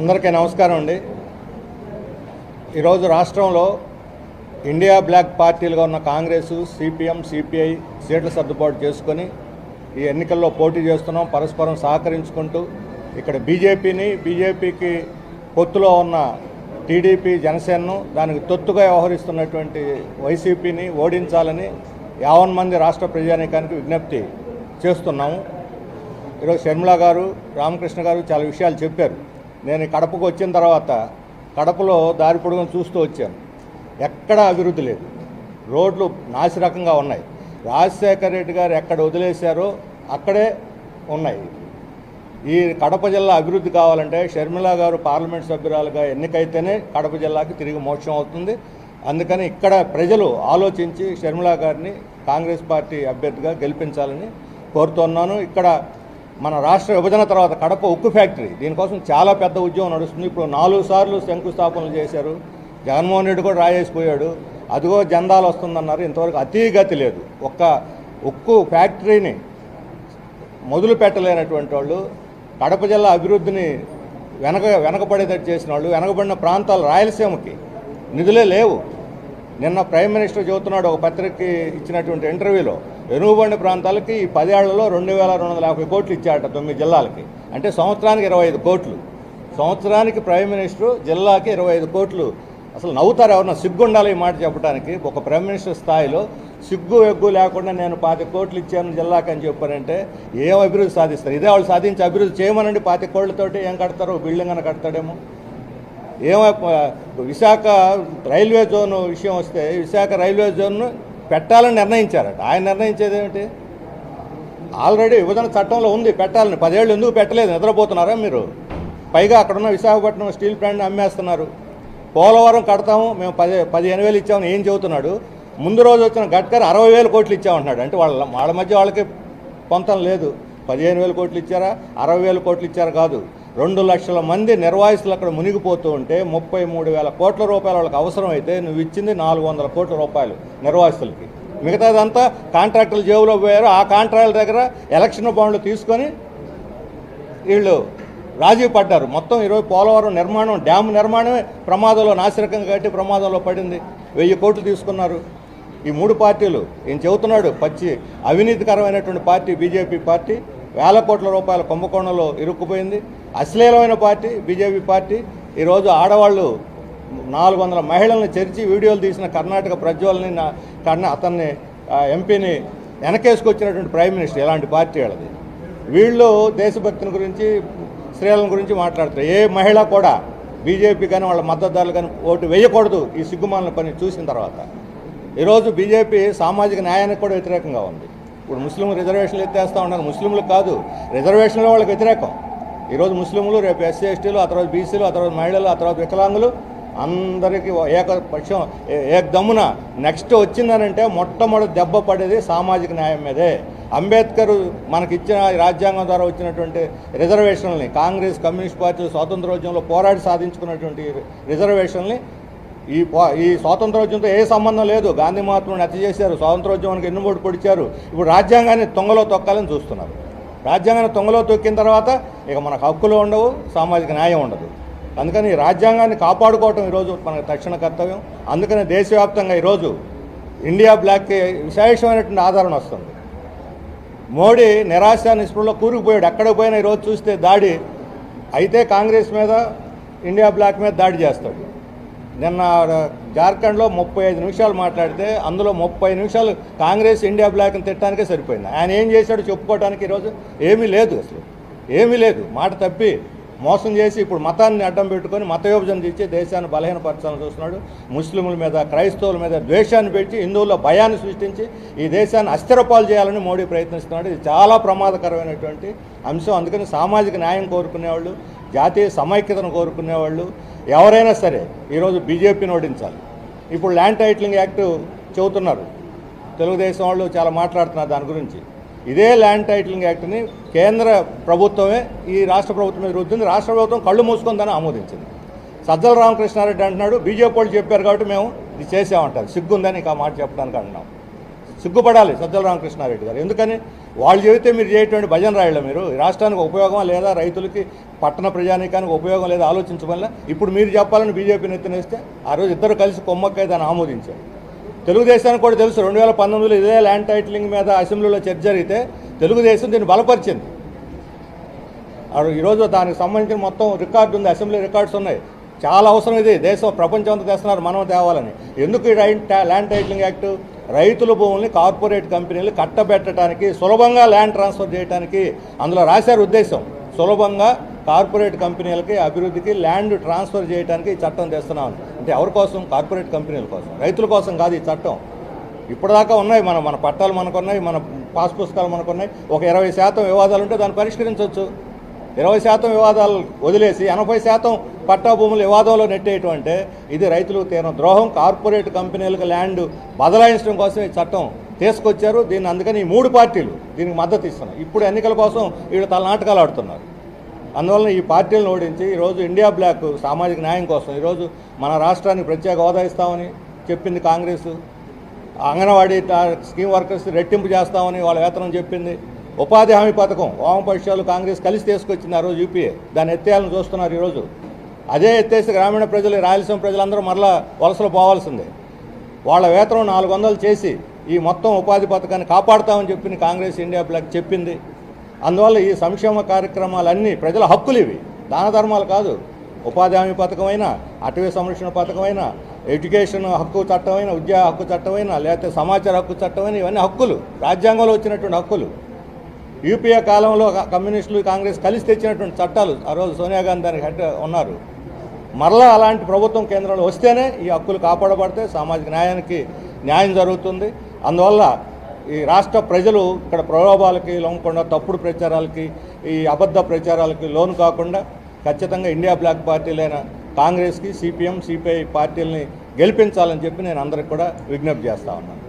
అందరికీ నమస్కారం అండి. ఈరోజు రాష్ట్రంలో ఇండియా బ్లాక్ పార్టీలుగా ఉన్న కాంగ్రెస్ సిపిఎం సిపిఐ సీట్లు సర్దుబాటు చేసుకొని ఈ ఎన్నికల్లో పోటీ చేస్తున్నాం. పరస్పరం సహకరించుకుంటూ ఇక్కడ బీజేపీని బీజేపీకి పొత్తులో ఉన్న టీడీపీ జనసేనను దానికి తొత్తుగా వ్యవహరిస్తున్నటువంటి వైసీపీని ఓడించాలని యావన్ మంది రాష్ట్ర ప్రజానీకానికి విజ్ఞప్తి చేస్తున్నాము. ఈరోజు షర్మిల గారు రామకృష్ణ గారు చాలా విషయాలు చెప్పారు. నేను కడపకు వచ్చిన తర్వాత కడపలో దారి పొడుగును చూస్తూ వచ్చాను. ఎక్కడా అభివృద్ధి లేదు. రోడ్లు నాసిరకంగా ఉన్నాయి. రాజశేఖర రెడ్డి గారు ఎక్కడ వదిలేశారో అక్కడే ఉన్నాయి. ఈ కడప జిల్లా అభివృద్ధి కావాలంటే షర్మిల గారు పార్లమెంట్ సభ్యురాలుగా ఎన్నికైతేనే కడప జిల్లాకి తిరిగి మోక్షం అవుతుంది. అందుకని ఇక్కడ ప్రజలు ఆలోచించి షర్మిల గారిని కాంగ్రెస్ పార్టీ అభ్యర్థిగా గెలిపించాలని కోరుతున్నాను. ఇక్కడ మన రాష్ట్ర విభజన తర్వాత కడప ఉక్కు ఫ్యాక్టరీ దీనికోసం చాలా పెద్ద ఉద్యమం నడుస్తుంది. ఇప్పుడు నాలుగు సార్లు శంకుస్థాపనలు చేశారు. జగన్మోహన్ రెడ్డి కూడా రాయేసిపోయాడు. అదిగో జెండాలు వస్తుందన్నారు. ఇంతవరకు అతీగతి లేదు. ఒక్క ఉక్కు ఫ్యాక్టరీని మొదలు పెట్టలేనటువంటి వాళ్ళు కడప జిల్లా అభివృద్ధిని వెనక వెనకబడేటట్టు చేసిన వాళ్ళు వెనకబడిన ప్రాంతాలు రాయలసీమకి నిధులే లేవు. నిన్న ప్రైమ్ మినిస్టర్ చెబుతున్నాడు ఒక పత్రికకి ఇచ్చినటువంటి ఇంటర్వ్యూలో. వెనుకబడిన ప్రాంతాలకి ఈ పదేళ్ళలో రెండు వేల రెండు వందల యాభై కోట్లు ఇచ్చారట తొమ్మిది జిల్లాలకి. అంటే సంవత్సరానికి ఇరవై ఐదు కోట్లు. సంవత్సరానికి ప్రైమ్ మినిస్టర్ జిల్లాకి ఇరవై ఐదు కోట్లు. అసలు నవ్వుతారు ఎవరన్నా? సిగ్గుండాలి ఈ మాట చెప్పడానికి. ఒక ప్రైమ్ మినిస్టర్ స్థాయిలో సిగ్గు ఎగ్గు లేకుండా నేను పాతి కోట్లు ఇచ్చాను జిల్లాకి అని చెప్పారంటే ఏం అభివృద్ధి సాధిస్తారు? ఇదే వాళ్ళు సాధించి అభివృద్ధి చేయమనండి పాతి కోట్లతోటి ఏం కడతారు? బిల్డింగ్ అని కడతాడేమో. ఏమో విశాఖ రైల్వే జోన్ విషయం వస్తే విశాఖ రైల్వే జోన్ను పెట్టాలని నిర్ణయించారట. ఆయన నిర్ణయించేది ఏమిటి? ఆల్రెడీ విభజన చట్టంలో ఉంది పెట్టాలని. పదేళ్ళు ఎందుకు పెట్టలేదు? నిద్రపోతున్నారా మీరు? పైగా అక్కడున్న విశాఖపట్నం స్టీల్ ప్లాంట్ని అమ్మేస్తున్నారు. పోలవరం కడతాము మేము పది పదిహేను వేలు ఇచ్చామని ఏం చెబుతున్నాడు? ముందు రోజు వచ్చిన గడ్కరీ అరవై వేల కోట్లు ఇచ్చామంటున్నాడు. అంటే వాళ్ళ వాళ్ళ మధ్య వాళ్ళకి పొంతం లేదు. పదిహేను వేల కోట్లు ఇచ్చారా? అరవై వేల కోట్లు ఇచ్చారా కాదు. రెండు లక్షల మంది నిర్వాసితులు అక్కడ మునిగిపోతూ ఉంటే ముప్పై మూడు వేల కోట్ల రూపాయలు వాళ్ళకి అవసరమైతే నువ్వు ఇచ్చింది నాలుగు వందల కోట్ల రూపాయలు నిర్వాసితులకి. మిగతాదంతా కాంట్రాక్టులు జేబులో పోయారు. ఆ కాంట్రాక్టుల దగ్గర ఎలక్షన్ బాండ్లు తీసుకొని వీళ్ళు రాజీ పడ్డారు. మొత్తం ఈరోజు పోలవరం నిర్మాణం డ్యామ్ నిర్మాణమే ప్రమాదంలో నాసిరకంగా కట్టి ప్రమాదంలో పడింది. వెయ్యి కోట్లు తీసుకున్నారు. ఈ మూడు పార్టీలు ఈయన చెబుతున్నాడు పచ్చి అవినీతికరమైనటువంటి పార్టీ బీజేపీ పార్టీ వేల కోట్ల రూపాయల కుంభకోణంలో ఇరుక్కుపోయింది. అశ్లీలమైన పార్టీ బీజేపీ పార్టీ ఈరోజు ఆడవాళ్ళు నాలుగు వందల మహిళలను చేర్చి వీడియోలు తీసిన కర్ణాటక ప్రజ్వల్ని కన్నా అతన్ని ఎంపీని వెనకేసుకొచ్చినటువంటి ప్రైమ్ మినిస్టర్ ఇలాంటి పార్టీ వాళ్ళది. వీళ్ళు దేశభక్తిని గురించి స్త్రీల గురించి మాట్లాడతారు ఏ మహిళ కూడా బీజేపీ కానీ వాళ్ళ మద్దతుదారులు కానీ ఓటు వేయకూడదు ఈ సిగ్గుమాలిన పని చూసిన తర్వాత. ఈరోజు బీజేపీ సామాజిక న్యాయానికి కూడా వ్యతిరేకంగా ఉంది. ఇప్పుడు ముస్లిం రిజర్వేషన్లు ఎత్తేస్తూ ఉన్నారు. ముస్లింలు కాదు రిజర్వేషన్లో వాళ్ళకి వ్యతిరేకం. ఈరోజు ముస్లింలు రేపు ఎస్సీ ఎస్టీలు ఆ తర్వాత బీసీలు ఆ తర్వాత మహిళలు ఆ తర్వాత వికలాంగులు అందరికీ ఏకపక్షం ఏకదమ్మున నెక్స్ట్ వచ్చిందనంటే మొట్టమొదటి దెబ్బ పడేది సామాజిక న్యాయం మీదే. అంబేద్కర్ మనకిచ్చిన రాజ్యాంగం ద్వారా వచ్చినటువంటి రిజర్వేషన్లని కాంగ్రెస్ కమ్యూనిస్ట్ పార్టీ స్వాతంత్రోద్యమంలో పోరాడి సాధించుకున్నటువంటి రిజర్వేషన్లని ఈ ఈ స్వాతంత్రోద్యమంతో ఏ సంబంధం లేదు. గాంధీ మహాత్ముని హత్య చేశారు స్వాతంత్రోద్యమానికి ఎన్నుబోటు పొడిచారు. ఇప్పుడు రాజ్యాంగాన్ని తొంగలో తొక్కాలని చూస్తున్నారు. రాజ్యాంగాన్ని తొంగలో తొక్కిన తర్వాత ఇక మనకు హక్కులు ఉండవు సామాజిక న్యాయం ఉండదు. అందుకని ఈ రాజ్యాంగాన్ని కాపాడుకోవటం ఈరోజు మనకు తక్షణ కర్తవ్యం. అందుకని దేశవ్యాప్తంగా ఈరోజు ఇండియా బ్లాక్కి విశేషమైనటువంటి ఆదరణ వస్తుంది. మోడీ నిరాశ నిస్పృహలో కూరుకుపోయాడు. ఎక్కడికి పోయినా ఈరోజు చూస్తే దాడి అయితే కాంగ్రెస్ మీద ఇండియా బ్లాక్ మీద దాడి చేస్తాడు. నిన్న జార్ఖండ్లో ముప్పై ఐదు నిమిషాలు మాట్లాడితే అందులో ముప్పై నిమిషాలు కాంగ్రెస్ ఇండియా బ్లాక్ని తిట్టడానికే సరిపోయింది. ఆయన ఏం చేశాడో చెప్పుకోవడానికి ఈరోజు ఏమీ లేదు అసలు. ఏమీ లేదు. మాట తప్పి మోసం చేసి ఇప్పుడు మతాన్ని అడ్డం పెట్టుకొని మత విభజన తెచ్చి దేశాన్ని బలహీనపరచాలని చూస్తున్నాడు. ముస్లింల మీద క్రైస్తవుల మీద ద్వేషాన్ని పెట్టి హిందువుల్లో భయాన్ని సృష్టించి ఈ దేశాన్ని అస్థిరపాలు చేయాలని మోడీ ప్రయత్నిస్తున్నాడు. ఇది చాలా ప్రమాదకరమైనటువంటి అంశం. అందుకని సామాజిక న్యాయం కోరుకునేవాళ్ళు జాతీయ సమైక్యతను కోరుకునేవాళ్ళు ఎవరైనా సరే ఈరోజు బీజేపీని ఓడించాలి. ఇప్పుడు ల్యాండ్ టైటిలింగ్ యాక్ట్ చెబుతున్నారు. తెలుగుదేశం వాళ్ళు చాలా మాట్లాడుతున్నారు దాని గురించి. ఇదే ల్యాండ్ టైటిలింగ్ యాక్ట్ని కేంద్ర ప్రభుత్వమే ఈ రాష్ట్ర ప్రభుత్వం మీద రుద్దింది రాష్ట్ర ప్రభుత్వం కళ్ళు మూసుకుందని ఆమోదించింది. సజ్జల రామకృష్ణారెడ్డి అంటున్నాడు బీజేపీ వాళ్ళు చెప్పారు కాబట్టి మేము ఇది చేసామంటారు. సిగ్గుందని ఇంకా ఆ మాట చెప్పడానికి అంటున్నాం. సిగ్గుపడాలి సజ్జల రామకృష్ణారెడ్డి గారు. ఎందుకని? వాళ్ళు చెబితే మీరు చేయటువంటి భజన రాయళ్ళ మీరు. రాష్ట్రానికి ఉపయోగం లేదా? రైతులకి పట్టణ ప్రజానీకానికి ఉపయోగం లేదా? ఆలోచించమని ఇప్పుడు మీరు చెప్పాలని బీజేపీ నెత్తనేస్తే ఆ రోజు ఇద్దరు కలిసి కొమ్మక్కై దాన్ని ఆమోదించారు. తెలుగుదేశానికి కూడా తెలుసు రెండు వేల పంతొమ్మిదిలో ఇదే ల్యాండ్ టైటిలింగ్ మీద అసెంబ్లీలో చర్చ జరిగితే తెలుగుదేశం దీన్ని బలపరిచింది. ఈరోజు దానికి సంబంధించిన మొత్తం రికార్డు ఉంది అసెంబ్లీ రికార్డ్స్ ఉన్నాయి. చాలా అవసరం ఇది. దేశం ప్రపంచం అంతా తెస్తున్నారు మనం తేవాలని. ఎందుకు ఈ ల్యాండ్ టైటిలింగ్ యాక్ట్? రైతుల భూముల్ని కార్పొరేట్ కంపెనీలు కట్టబెట్టడానికి సులభంగా ల్యాండ్ ట్రాన్స్ఫర్ చేయడానికి అందులో రాశారు ఉద్దేశం. సులభంగా కార్పొరేట్ కంపెనీలకి అభివృద్ధికి ల్యాండ్ ట్రాన్స్ఫర్ చేయడానికి ఈ చట్టం తెస్తున్నాం. అంటే ఎవరి కోసం? కార్పొరేట్ కంపెనీల కోసం. రైతుల కోసం కాదు ఈ చట్టం. ఇప్పటిదాకా ఉన్నాయి. మన మన పట్టాలు మనకున్నాయి మన పాస్ పుస్తకాలు మనకున్నాయి. ఒక ఇరవై శాతం వివాదాలు ఉంటే దాన్ని పరిష్కరించవచ్చు ఇరవై శాతం వివాదాలు వదిలేసి ఎనభై శాతం పట్టా భూములు వివాదంలో నెట్టేయటం అంటే ఇది రైతులకు తీరం ద్రోహం. కార్పొరేట్ కంపెనీలకు ల్యాండ్ బదలాయించడం కోసం ఈ చట్టం తీసుకొచ్చారు. దీన్ని అందుకని ఈ మూడు పార్టీలు దీనికి మద్దతు ఇస్తున్నాయి. ఇప్పుడు ఎన్నికల కోసం వీళ్ళు తల నాటకాలు ఆడుతున్నారు. అందువలన ఈ పార్టీలను ఓడించి ఈరోజు ఇండియా బ్లాక్ సామాజిక న్యాయం కోసం ఈరోజు మన రాష్ట్రానికి ప్రత్యేక హోదా ఇస్తామని చెప్పింది కాంగ్రెస్. అంగన్వాడీ స్కీమ్ వర్కర్స్ రెట్టింపు చేస్తామని వాళ్ళ వేతనం చెప్పింది. ఉపాధి హామీ పథకం వామపక్షాలు కాంగ్రెస్ కలిసి తీసుకొచ్చింది ఆ రోజు యూపీఏ. దాన్ని ఎత్తేయాలని చూస్తున్నారు ఈరోజు అదే ఎత్తేసి గ్రామీణ ప్రజలు రాయలసీమ ప్రజలందరూ మరలా వలసలు పోవాల్సిందే. వాళ్ళ వేతనం నాలుగు వందలు చేసి ఈ మొత్తం ఉపాధి పథకాన్ని కాపాడుతామని చెప్పి కాంగ్రెస్ ఇండియా బ్లాక్ చెప్పింది. అందువల్ల ఈ సంక్షేమ కార్యక్రమాలన్నీ ప్రజల హక్కులు ఇవి. దాన ధర్మాలు కాదు. ఉపాధి హామీ పథకమైనా అటవీ సంరక్షణ పథకమైనా ఎడ్యుకేషన్ హక్కు చట్టమైన ఉద్యోగ హక్కు చట్టమైనా లేకపోతే సమాచార హక్కు చట్టమైన ఇవన్నీ హక్కులు. రాజ్యాంగంలో వచ్చినటువంటి హక్కులు. యూపీఏ కాలంలో కమ్యూనిస్టులు కాంగ్రెస్ కలిసి తెచ్చినటువంటి చట్టాలు ఆ రోజు సోనియా గాంధీ దానికి హెడ్ ఉన్నారు. మరలా అలాంటి ప్రభుత్వం కేంద్రంలో వస్తేనే ఈ హక్కులు కాపాడబడితే సామాజిక న్యాయానికి న్యాయం జరుగుతుంది. అందువల్ల ఈ రాష్ట్ర ప్రజలు ఇక్కడ ప్రలోభాలకి లొంగకుండా తప్పుడు ప్రచారాలకి ఈ అబద్ధ ప్రచారాలకి లోను కాకుండా ఖచ్చితంగా ఇండియా బ్లాక్ పార్టీలైన కాంగ్రెస్కి సిపిఎం సిపిఐ పార్టీలని గెలిపించాలని చెప్పి నేను అందరికి కూడా విజ్ఞప్తి చేస్తా ఉన్నాను.